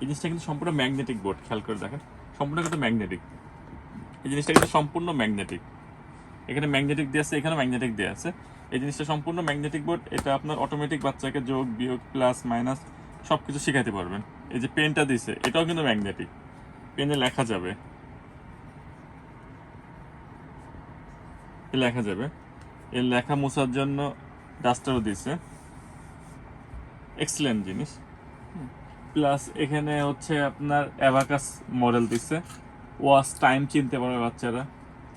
এই জিনিসটা কিন্তু সম্পূর্ণ ম্যাগনেটিক বোর্ড, খেয়াল করে দেখেন। সম্পূর্ণ কিন্তু ম্যাগনেটিক। এই জিনিসটা কিন্তু সম্পূর্ণ ম্যাগনেটিক। এখানে ম্যাগনেটিক দিয়ে আছে এখানে ম্যাগনেটিক দিয়ে আছে। এই জিনিসটা সম্পূর্ণ ম্যাগনেটিক বোর্ড, এটা আপনার অটোমেটিক বাচ্চাকে যোগ, বিয়োগ প্লাস মাইনাস সব কিছু শেখাতে পারবেন। এই যে পেনটা দিছে, এটাও কিন্তু ম্যাগনেটিক। পেনে লেখা যাবে। লেখা যাবে। এর লেখা মোছার জন্য ডাস্টারও দিছে। এক্সেলেন্ট জিনিস। প্লাস এখানে হচ্ছে আপনার অ্যাভাকাস মডেল দিচ্ছে ওয়াশ টাইম চিনতে পারবে বাচ্চারা।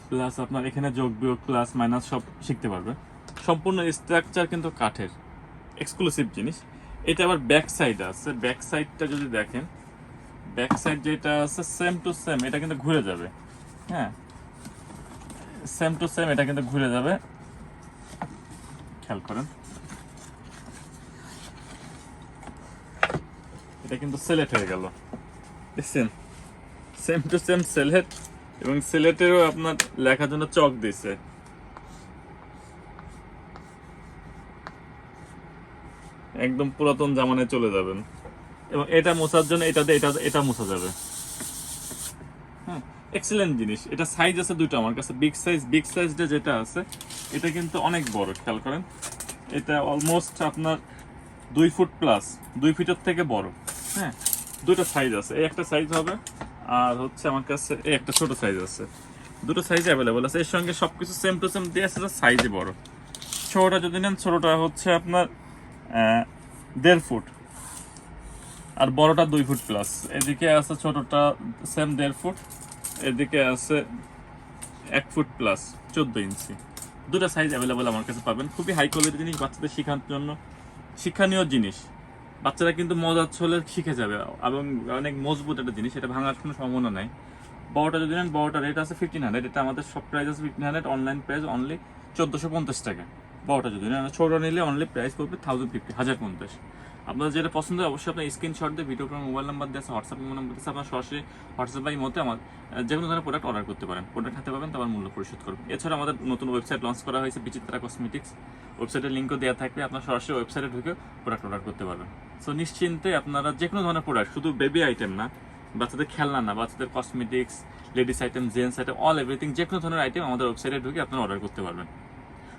প্লাস আপনার এখানে যোগ বিয়োগ প্লাস মাইনাস সব শিখতে পারবে। সম্পূর্ণ স্ট্রাকচার কিন্তু কাঠের। এক্সক্লুসিভ জিনিস। এটা আবার ব্যাক সাইড আছে। ব্যাক সাইডটা যদি দেখেন ব্যাক সাইড যেটা আছে সেম টু সেম এটা কিন্তু ঘুরে যাবে। হ্যাঁ? সেম টু সেম এটা কিন্তু ঘুরে যাবে। খেয়াল করেন। এটা কিন্তু সিলেক্ট হয়ে গেল। দেখছেন? সেম টু সেম সিলেক্ট এবং সিলেটেরও আপনার লেখার জন্য চক দিছে একদম পুরাতন জামানায় চলে যাবেন। এবং এটা মোছার জন্য এটাতে এটা এটা মোছা যাবে। হ্যাঁ এক্সেলেন্ট জিনিস। এটা সাইজ আছে দুটো আমার কাছে। বিগ সাইজ বিগ সাইজটা যেটা আছে, এটা কিন্তু অনেক বড়, খেয়াল করেন। এটা অলমোস্ট আপনার দুই ফুট প্লাস দুই ফিটের থেকে বড়। হ্যাঁ দুটো সাইজ আছে। এই একটা সাইজ হবে, আর হচ্ছে আমার কাছে এই একটা ছোট সাইজ আছে। দুটো সাইজ অ্যাভেলেবল আছে। এর সঙ্গে সবকিছু সেম টু সেম দিয়ে আছে সাইজে বড়। ছোটটা যদি নেন, ছোটটা হচ্ছে আপনার দেড় ফুট। আর বড়টা দুই ফুট প্লাস এদিকে আছে ছোটটা সেম দেড় ফুট, এদিকে আছে এক ফুট প্লাস চোদ্দ ইঞ্চি। দুটো সাইজ অ্যাভেলেবল আমার কাছে পাবেন। খুবই হাই কোয়ালিটির জিনিস বাচ্চাদের শেখানোর জন্য। শিক্ষণীয় জিনিস। বাচ্চারা কিন্তু মজার ছলে শিখে যাবে এবং অনেক মজবুত একটা জিনিস এটা ভাঙার কোনো সম্ভাবনা নাই। বড়টা যদি নেন, বড়টা রেট আছে ফিফটিন হান্ড্রেড এটা আমাদের সব প্রাইস আছে fifteen hundred online price only চোদ্দোশো পঞ্চাশ টাকা। বড়টা যদি নেন ছোটো নিলে অনলি প্রাইস পড়বে থাউজেন্ড ফিফটি হাজার পঞ্চাশ। আপনার যেটা পছন্দ অবশ্যই আপনার স্ক্রিনশট দিয়ে ভিডিও করে মোবাইল নাম্বার দিয়ে হোয়াটসঅ্যাপ নাম্বার দিয়ে আপনার সরাসরি হোয়াটসঅ্যাপ বাই মতে আমার যে কোনো ধরনের প্রোডাক্ট অর্ডার করতে পারেন। প্রোডাক্ট হাতে পাবেন, তারপর মূল্য পরিশোধ করবেন। এছাড়া আমাদের নতুন ওয়েবসাইট লঞ্চ করা হয়েছে বিচিত্রা কসমেটিক্স ওয়েবসাইটের লিঙ্কও দেওয়া থাকবে, আপনার সরাসরি ওয়েবসাইটে ঢুকে প্রোডাক্ট অর্ডার করতে পারবেন। সো নিশ্চিন্তে আপনারা যে কোনো ধরনের প্রোডাক্ট শুধু বেবি আইটেম না, বাচ্চাদের খেলনা না, বাচ্চাদের cosmetics ladies item gents item all everything যে কোনো ধরনের আইটেম আমাদের ওয়েবসাইটে ঢুকে আপনারা অর্ডার করতে পারবেন।